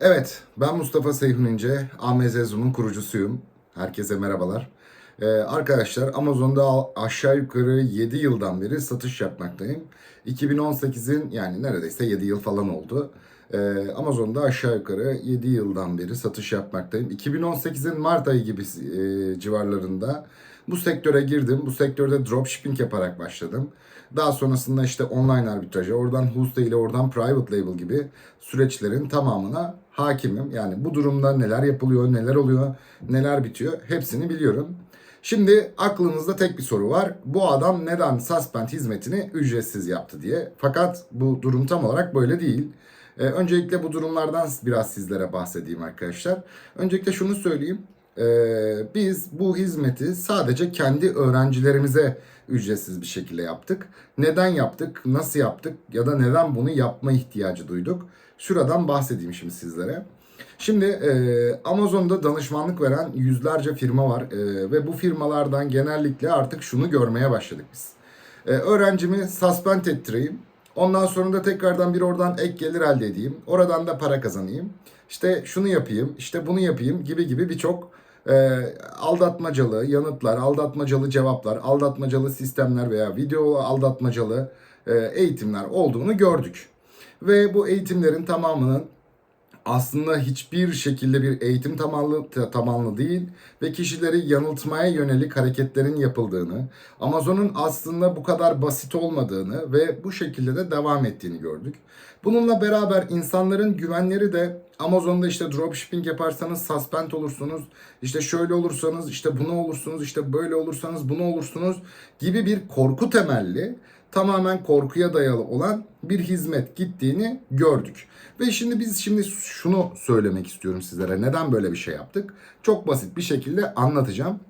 Evet, ben Mustafa Seyhun İnce, AMZ Zoom'un kurucusuyum. Herkese merhabalar. Ee, arkadaşlar Amazon'da aşağı yukarı 7 yıldan beri satış yapmaktayım. 2018'in yani neredeyse 7 yıl falan oldu. Ee, Amazon'da aşağı yukarı 7 yıldan beri satış yapmaktayım. 2018'in Mart ayı gibi e, civarlarında bu sektöre girdim. Bu sektörde dropshipping yaparak başladım. Daha sonrasında işte online arbitrajı, oradan Hosta ile oradan private label gibi süreçlerin tamamına hakimim. Yani bu durumda neler yapılıyor, neler oluyor, neler bitiyor hepsini biliyorum. Şimdi aklınızda tek bir soru var. Bu adam neden suspend hizmetini ücretsiz yaptı diye. Fakat bu durum tam olarak böyle değil. Ee, öncelikle bu durumlardan biraz sizlere bahsedeyim arkadaşlar. Öncelikle şunu söyleyeyim. Ee, biz bu hizmeti sadece kendi öğrencilerimize ücretsiz bir şekilde yaptık. Neden yaptık, nasıl yaptık ya da neden bunu yapma ihtiyacı duyduk? Şuradan bahsedeyim şimdi sizlere. Şimdi e, Amazon'da danışmanlık veren yüzlerce firma var e, ve bu firmalardan genellikle artık şunu görmeye başladık biz. E, öğrencimi suspend ettireyim. Ondan sonra da tekrardan bir oradan ek gelir elde edeyim. Oradan da para kazanayım. İşte şunu yapayım, işte bunu yapayım gibi gibi birçok e, aldatmacalı yanıtlar, aldatmacalı cevaplar, aldatmacalı sistemler veya video aldatmacalı e, eğitimler olduğunu gördük. Ve bu eğitimlerin tamamının aslında hiçbir şekilde bir eğitim tabanlı, tabanlı değil ve kişileri yanıltmaya yönelik hareketlerin yapıldığını, Amazon'un aslında bu kadar basit olmadığını ve bu şekilde de devam ettiğini gördük. Bununla beraber insanların güvenleri de Amazon'da işte dropshipping yaparsanız suspend olursunuz, işte şöyle olursanız, işte bunu olursunuz, işte böyle olursanız bunu olursunuz gibi bir korku temelli tamamen korkuya dayalı olan bir hizmet gittiğini gördük. Ve şimdi biz şimdi şunu söylemek istiyorum sizlere. Neden böyle bir şey yaptık? Çok basit bir şekilde anlatacağım.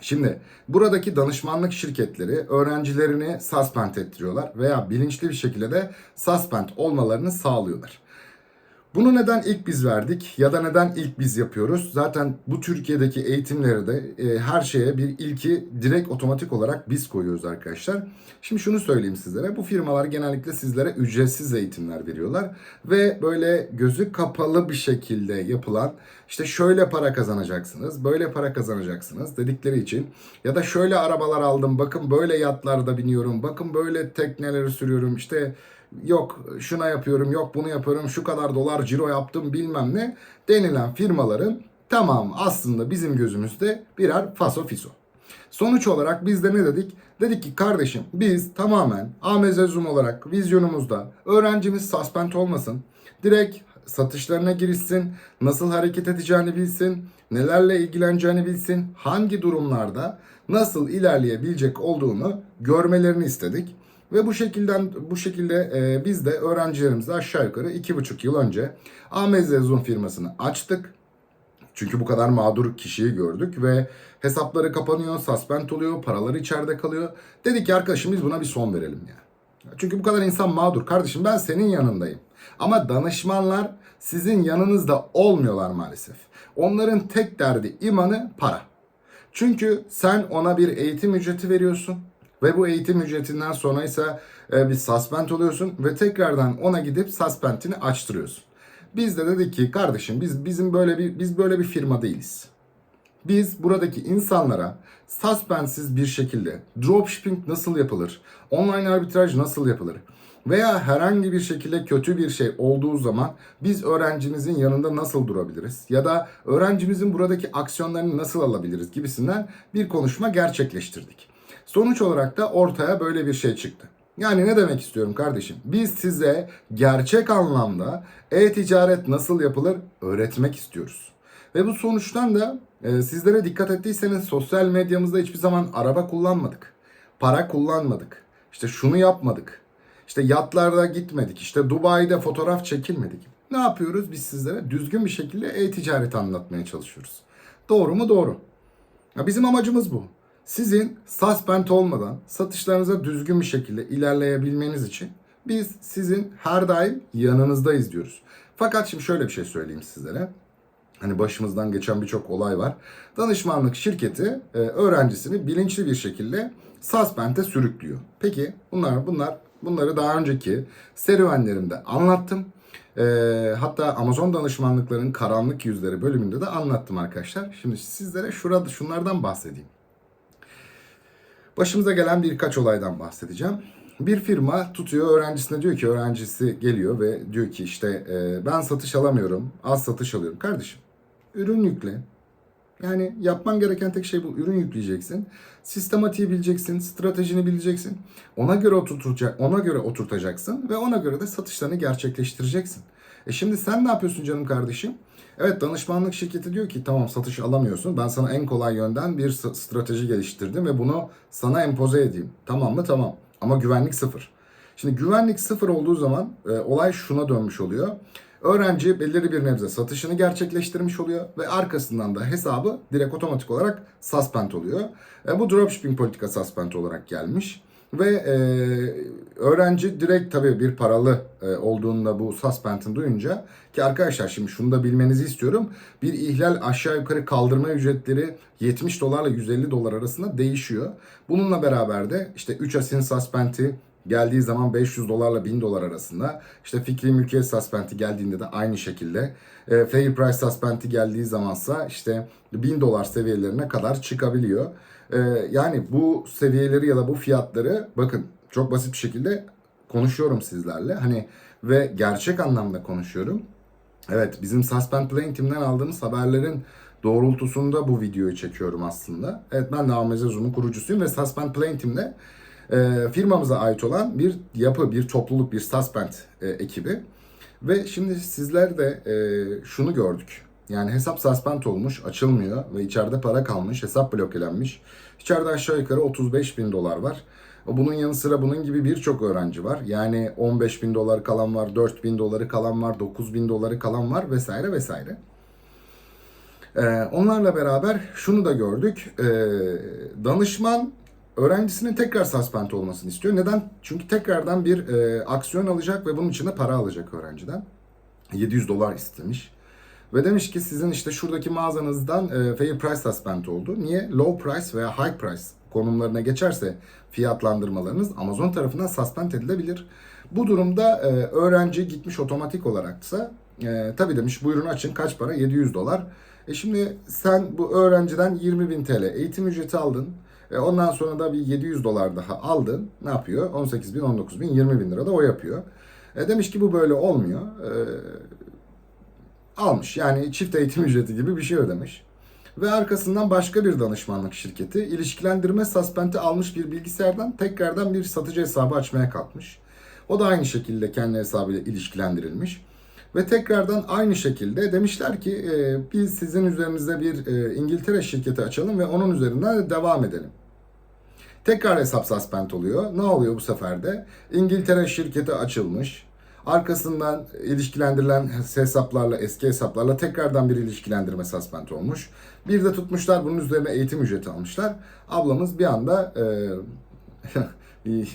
Şimdi buradaki danışmanlık şirketleri öğrencilerini suspend ettiriyorlar veya bilinçli bir şekilde de suspend olmalarını sağlıyorlar. Bunu neden ilk biz verdik ya da neden ilk biz yapıyoruz? Zaten bu Türkiye'deki eğitimleri de e, her şeye bir ilki direkt otomatik olarak biz koyuyoruz arkadaşlar. Şimdi şunu söyleyeyim sizlere. Bu firmalar genellikle sizlere ücretsiz eğitimler veriyorlar ve böyle gözü kapalı bir şekilde yapılan işte şöyle para kazanacaksınız, böyle para kazanacaksınız dedikleri için ya da şöyle arabalar aldım, bakın böyle yatlarda biniyorum, bakın böyle tekneleri sürüyorum, işte yok şuna yapıyorum, yok bunu yapıyorum, şu kadar dolar ciro yaptım bilmem ne denilen firmaların tamam aslında bizim gözümüzde birer faso fiso. Sonuç olarak biz de ne dedik? Dedik ki kardeşim biz tamamen AMZ Zoom olarak vizyonumuzda öğrencimiz suspend olmasın. Direkt satışlarına girişsin, nasıl hareket edeceğini bilsin, nelerle ilgileneceğini bilsin, hangi durumlarda nasıl ilerleyebilecek olduğunu görmelerini istedik. Ve bu şekilden bu şekilde e, biz de öğrencilerimize aşağı yukarı iki buçuk yıl önce AMZ Zoom firmasını açtık. Çünkü bu kadar mağdur kişiyi gördük ve hesapları kapanıyor, suspend oluyor, paraları içeride kalıyor. Dedik ki arkadaşım biz buna bir son verelim ya. Çünkü bu kadar insan mağdur. Kardeşim ben senin yanındayım. Ama danışmanlar sizin yanınızda olmuyorlar maalesef. Onların tek derdi imanı para. Çünkü sen ona bir eğitim ücreti veriyorsun ve bu eğitim ücretinden sonra ise e, bir suspend oluyorsun ve tekrardan ona gidip suspendini açtırıyorsun. Biz de dedik ki kardeşim biz bizim böyle bir biz böyle bir firma değiliz. Biz buradaki insanlara suspensiz bir şekilde dropshipping nasıl yapılır, online arbitraj nasıl yapılır veya herhangi bir şekilde kötü bir şey olduğu zaman biz öğrencimizin yanında nasıl durabiliriz ya da öğrencimizin buradaki aksiyonlarını nasıl alabiliriz gibisinden bir konuşma gerçekleştirdik. Sonuç olarak da ortaya böyle bir şey çıktı. Yani ne demek istiyorum kardeşim? Biz size gerçek anlamda e-ticaret nasıl yapılır öğretmek istiyoruz. Ve bu sonuçtan da e, sizlere dikkat ettiyseniz sosyal medyamızda hiçbir zaman araba kullanmadık. Para kullanmadık. İşte şunu yapmadık. İşte yatlarda gitmedik. İşte Dubai'de fotoğraf çekilmedik. Ne yapıyoruz? Biz sizlere düzgün bir şekilde e-ticaret anlatmaya çalışıyoruz. Doğru mu? Doğru. Ya bizim amacımız bu. Sizin suspend olmadan satışlarınıza düzgün bir şekilde ilerleyebilmeniz için biz sizin her daim yanınızdayız diyoruz. Fakat şimdi şöyle bir şey söyleyeyim sizlere. Hani başımızdan geçen birçok olay var. Danışmanlık şirketi e, öğrencisini bilinçli bir şekilde suspend'e sürüklüyor. Peki bunlar bunlar bunları daha önceki serüvenlerimde anlattım. Ee, hatta Amazon danışmanlıkların karanlık yüzleri bölümünde de anlattım arkadaşlar. Şimdi sizlere şurada şunlardan bahsedeyim. Başımıza gelen birkaç olaydan bahsedeceğim. Bir firma tutuyor öğrencisine diyor ki öğrencisi geliyor ve diyor ki işte e, ben satış alamıyorum, az satış alıyorum. Kardeşim ürün yükle. Yani yapman gereken tek şey bu. Ürün yükleyeceksin. Sistematiği bileceksin, stratejini bileceksin. Ona göre oturtacak, ona göre oturtacaksın ve ona göre de satışlarını gerçekleştireceksin. E şimdi sen ne yapıyorsun canım kardeşim? Evet danışmanlık şirketi diyor ki tamam satış alamıyorsun. Ben sana en kolay yönden bir strateji geliştirdim ve bunu sana empoze edeyim. Tamam mı? Tamam. Ama güvenlik sıfır. Şimdi güvenlik sıfır olduğu zaman e, olay şuna dönmüş oluyor. Öğrenci belirli bir nebze satışını gerçekleştirmiş oluyor ve arkasından da hesabı direkt otomatik olarak suspend oluyor. E, bu dropshipping politika suspend olarak gelmiş. Ve e, öğrenci direkt tabii bir paralı e, olduğunda bu suspend'in duyunca ki arkadaşlar şimdi şunu da bilmenizi istiyorum. Bir ihlal aşağı yukarı kaldırma ücretleri 70 dolarla 150 dolar arasında değişiyor. Bununla beraber de işte 3 asin suspend'i geldiği zaman 500 dolarla 1000 dolar arasında. İşte fikri mülkiyet suspend'i geldiğinde de aynı şekilde. E, fair price suspend'i geldiği zamansa işte 1000 dolar seviyelerine kadar çıkabiliyor. E, yani bu seviyeleri ya da bu fiyatları bakın çok basit bir şekilde konuşuyorum sizlerle. Hani ve gerçek anlamda konuşuyorum. Evet bizim Suspend Plane Team'den aldığımız haberlerin doğrultusunda bu videoyu çekiyorum aslında. Evet ben de AMZ Zoom'un kurucusuyum ve Suspend Plane Team'de e, firmamıza ait olan bir yapı, bir topluluk, bir Suspend e, ekibi. Ve şimdi sizler de e, şunu gördük. Yani hesap suspend olmuş, açılmıyor ve içeride para kalmış, hesap blokelenmiş. İçeride aşağı yukarı 35 bin dolar var. Bunun yanı sıra bunun gibi birçok öğrenci var. Yani 15 bin dolar kalan var, 4 bin doları kalan var, 9 bin doları kalan var vesaire vesaire. Ee, onlarla beraber şunu da gördük. Ee, danışman öğrencisinin tekrar suspend olmasını istiyor. Neden? Çünkü tekrardan bir e, aksiyon alacak ve bunun için de para alacak öğrenciden. 700 dolar istemiş. Ve demiş ki sizin işte şuradaki mağazanızdan e, fair price suspend oldu. Niye? Low price veya high price konumlarına geçerse fiyatlandırmalarınız Amazon tarafından suspend edilebilir. Bu durumda e, öğrenci gitmiş otomatik olaraksa e, tabii demiş buyurun açın kaç para? 700 dolar. E şimdi sen bu öğrenciden 20 bin TL eğitim ücreti aldın. E ondan sonra da bir 700 dolar daha aldın. Ne yapıyor? 18 bin, 19 bin, 20 bin lira da o yapıyor. E demiş ki bu böyle olmuyor. E, almış. Yani çift eğitim ücreti gibi bir şey ödemiş. Ve arkasından başka bir danışmanlık şirketi ilişkilendirme suspend'i almış bir bilgisayardan tekrardan bir satıcı hesabı açmaya kalkmış. O da aynı şekilde kendi hesabıyla ilişkilendirilmiş. Ve tekrardan aynı şekilde demişler ki e, biz sizin üzerinizde bir e, İngiltere şirketi açalım ve onun üzerinden de devam edelim. Tekrar hesap suspend oluyor. Ne oluyor bu sefer de? İngiltere şirketi açılmış. Arkasından ilişkilendirilen hesaplarla, eski hesaplarla tekrardan bir ilişkilendirme suspend olmuş. Bir de tutmuşlar bunun üzerine eğitim ücreti almışlar. Ablamız bir anda e,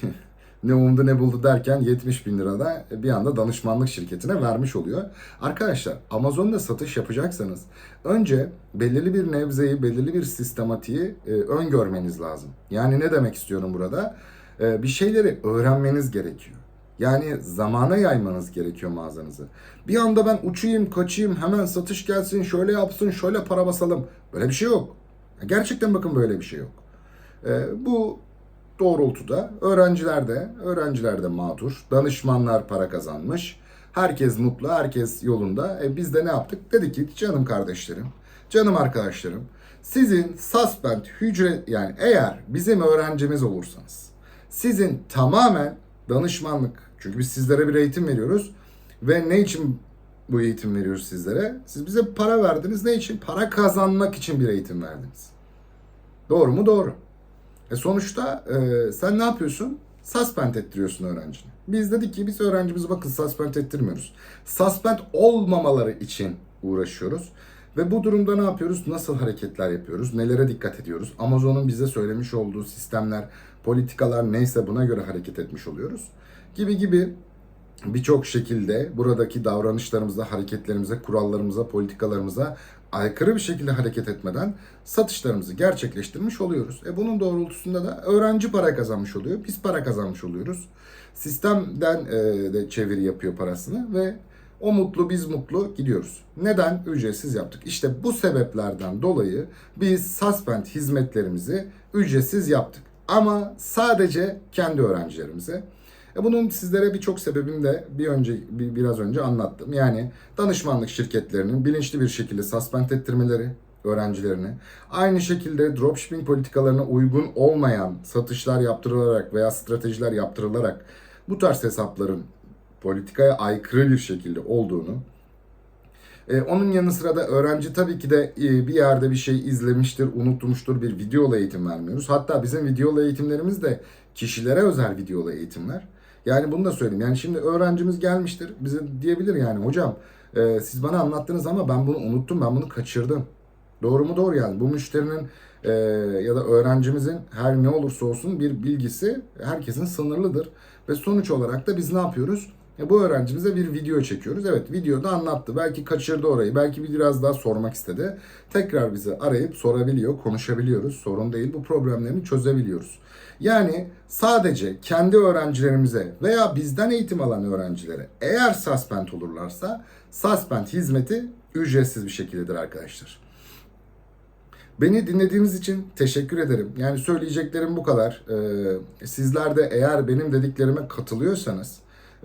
ne umdu ne buldu derken 70 bin lira da bir anda danışmanlık şirketine vermiş oluyor. Arkadaşlar Amazon'da satış yapacaksanız önce belirli bir nevzeyi, belirli bir sistematiği e, öngörmeniz lazım. Yani ne demek istiyorum burada? E, bir şeyleri öğrenmeniz gerekiyor. Yani zamana yaymanız gerekiyor mağazanızı. Bir anda ben uçayım, kaçayım, hemen satış gelsin, şöyle yapsın, şöyle para basalım. Böyle bir şey yok. Gerçekten bakın böyle bir şey yok. E, bu doğrultuda öğrenciler de, öğrenciler de mağdur. Danışmanlar para kazanmış. Herkes mutlu, herkes yolunda. E biz de ne yaptık? Dedik ki canım kardeşlerim, canım arkadaşlarım. Sizin suspend hücre yani eğer bizim öğrencimiz olursanız sizin tamamen danışmanlık çünkü biz sizlere bir eğitim veriyoruz ve ne için bu eğitim veriyoruz sizlere? Siz bize para verdiniz ne için? Para kazanmak için bir eğitim verdiniz. Doğru mu? Doğru. E sonuçta e, sen ne yapıyorsun? Suspend ettiriyorsun öğrencini. Biz dedik ki biz öğrencimizi bakın suspend ettirmiyoruz. Suspend olmamaları için uğraşıyoruz. Ve bu durumda ne yapıyoruz? Nasıl hareketler yapıyoruz? Nelere dikkat ediyoruz? Amazon'un bize söylemiş olduğu sistemler, politikalar neyse buna göre hareket etmiş oluyoruz. Gibi gibi birçok şekilde buradaki davranışlarımıza, hareketlerimize, kurallarımıza, politikalarımıza aykırı bir şekilde hareket etmeden satışlarımızı gerçekleştirmiş oluyoruz. E bunun doğrultusunda da öğrenci para kazanmış oluyor, biz para kazanmış oluyoruz. Sistemden e, de çeviri yapıyor parasını ve O mutlu biz mutlu gidiyoruz. Neden? Ücretsiz yaptık. İşte bu sebeplerden dolayı biz Suspend hizmetlerimizi ücretsiz yaptık. Ama sadece kendi öğrencilerimize. E bunun sizlere birçok sebebini de bir önce bir, biraz önce anlattım. Yani danışmanlık şirketlerinin bilinçli bir şekilde suspend ettirmeleri öğrencilerini. Aynı şekilde dropshipping politikalarına uygun olmayan satışlar yaptırılarak veya stratejiler yaptırılarak bu tarz hesapların politikaya aykırı bir şekilde olduğunu ee, onun yanı sıra da öğrenci tabii ki de e, bir yerde bir şey izlemiştir, unutmuştur, bir videolu eğitim vermiyoruz. Hatta bizim videolu eğitimlerimiz de kişilere özel videolu eğitimler. Yani bunu da söyleyeyim. Yani şimdi öğrencimiz gelmiştir, bize diyebilir yani hocam e, siz bana anlattınız ama ben bunu unuttum, ben bunu kaçırdım. Doğru mu doğru yani. Bu müşterinin e, ya da öğrencimizin her ne olursa olsun bir bilgisi herkesin sınırlıdır. Ve sonuç olarak da biz ne yapıyoruz? E, bu öğrencimize bir video çekiyoruz. Evet videoda anlattı. Belki kaçırdı orayı. Belki biraz daha sormak istedi. Tekrar bizi arayıp sorabiliyor, konuşabiliyoruz. Sorun değil. Bu problemlerini çözebiliyoruz. Yani sadece kendi öğrencilerimize veya bizden eğitim alan öğrencilere eğer suspend olurlarsa suspend hizmeti ücretsiz bir şekildedir arkadaşlar. Beni dinlediğiniz için teşekkür ederim. Yani söyleyeceklerim bu kadar. Ee, sizler de eğer benim dediklerime katılıyorsanız